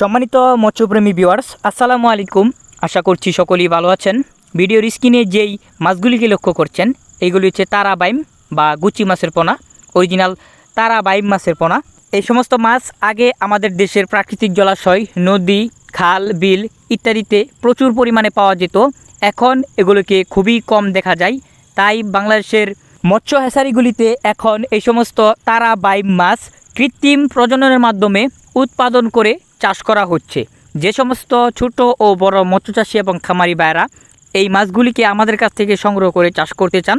সম্মানিত মৎস্যপ্রেমী ভিউয়ার্স আসসালামু আলাইকুম। আশা করছি সকলেই ভালো আছেন। ভিডিওর স্ক্রিনে যেই মাছগুলিকে লক্ষ্য করছেন, এইগুলি হচ্ছে তারা বাইম বা গুচি মাছের পোনা অরিজিনাল তারা বাইম মাছের পোনা। এই সমস্ত মাছ আগে আমাদের দেশের প্রাকৃতিক জলাশয়, নদী, খাল, বিল ইত্যাদিতে প্রচুর পরিমাণে পাওয়া যেত। এখন এগুলোকে খুবই কম দেখা যায়। তাই বাংলাদেশের মৎস্য হ্যাসারিগুলিতে এখন এই সমস্ত তারা বাইম মাছ কৃত্রিম প্রজননের মাধ্যমে উৎপাদন করে চাষ করা হচ্ছে। যে সমস্ত ছোট ও বড় মৎস্য চাষি এবং খামারি ভাইয়েরা এই মাছগুলিকে আমাদের কাছ থেকে সংগ্রহ করে চাষ করতে চান,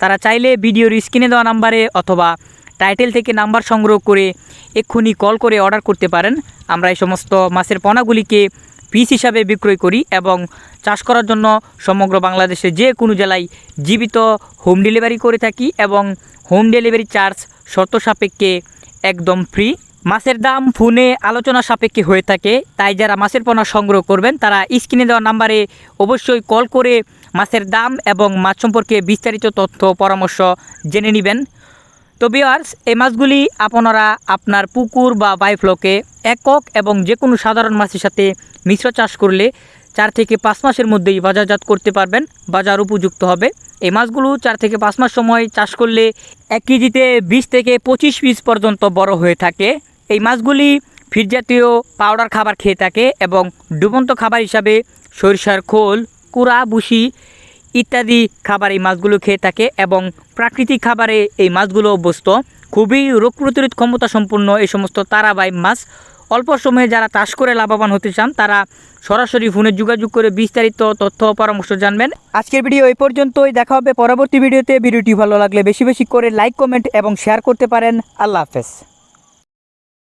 তারা চাইলে ভিডিওর স্ক্রিনে দেওয়া নাম্বারে অথবা টাইটেল থেকে নাম্বার সংগ্রহ করে এক্ষুনি কল করে অর্ডার করতে পারেন। আমরা এই সমস্ত মাছের পোনাগুলিকে পিস হিসাবে বিক্রয় করি এবং চাষ করার জন্য সমগ্র বাংলাদেশে যে কোনো জেলায় জীবিত হোম ডেলিভারি করে থাকি এবং হোম ডেলিভারি চার্জ শর্ত সাপেক্ষে একদম ফ্রি। মাছের দাম ফোনে আলোচনা সাপেক্ষে হয়ে থাকে, তাই যারা মাছের পোনা সংগ্রহ করবেন, তারা স্ক্রিনে দেওয়া নাম্বারে অবশ্যই কল করে মাছের দাম এবং মাছ সম্পর্কে বিস্তারিত তথ্য, পরামর্শ জেনে নেবেন। তো বিয়ার্স এই মাছগুলি আপনারা আপনার পুকুর বা বাইফ্লকে একক এবং যে কোনো সাধারণ মাছের সাথে মিশ্র চাষ করলে চার থেকে পাঁচ মাসের মধ্যেই বাজারজাত করতে পারবেন, বাজার উপযুক্ত হবে। এই মাছগুলো চার থেকে পাঁচ মাস সময় চাষ করলে এক কেজিতে বিশ থেকে পঁচিশ পিস পর্যন্ত বড় হয়ে থাকে। এই মাছগুলি ফিড জাতীয় পাউডার খাবার খেয়ে থাকে এবং ডুবন্ত খাবার হিসাবে সরিষার খোল, কুড়া বুসি ইত্যাদি খাবার এই মাছগুলো খেয়ে থাকে এবং প্রাকৃতিক খাবারে এই মাছগুলো অভ্যস্ত। খুবই রোগ প্রতিরোধ ক্ষমতা সম্পন্ন এই সমস্ত তারাবাই মাছ। অল্প সময়ে যারা চাষ করে লাভবান হতে চান, তারা সরাসরি ফোনে যোগাযোগ করে বিস্তারিত তথ্য পরামর্শ জানবেন। আজকের ভিডিও এই পর্যন্তই। দেখা হবে পরবর্তী ভিডিওতে। ভিডিওটি ভালো লাগলে বেশি বেশি করে লাইক, কমেন্ট এবং শেয়ার করতে পারেন। আল্লাহ হাফেজ।